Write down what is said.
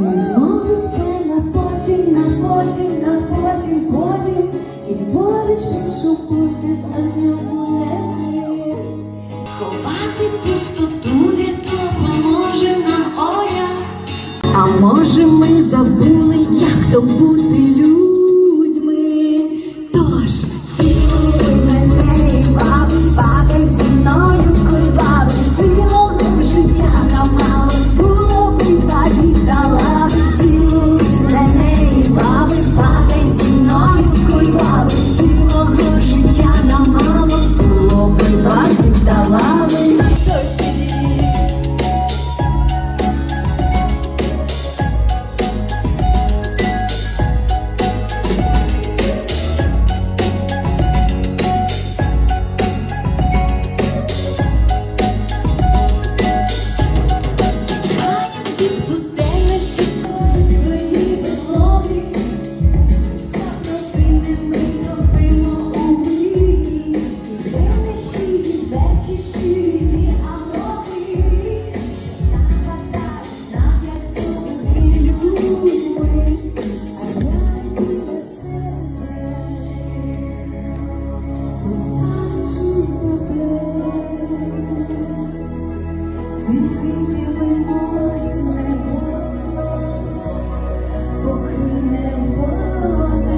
Ми знову все на потім, на потім, на потім, потім. І поруч прошу бути про ньому не пустоту не допоможе нам Оля. А може ми забути Покине вода.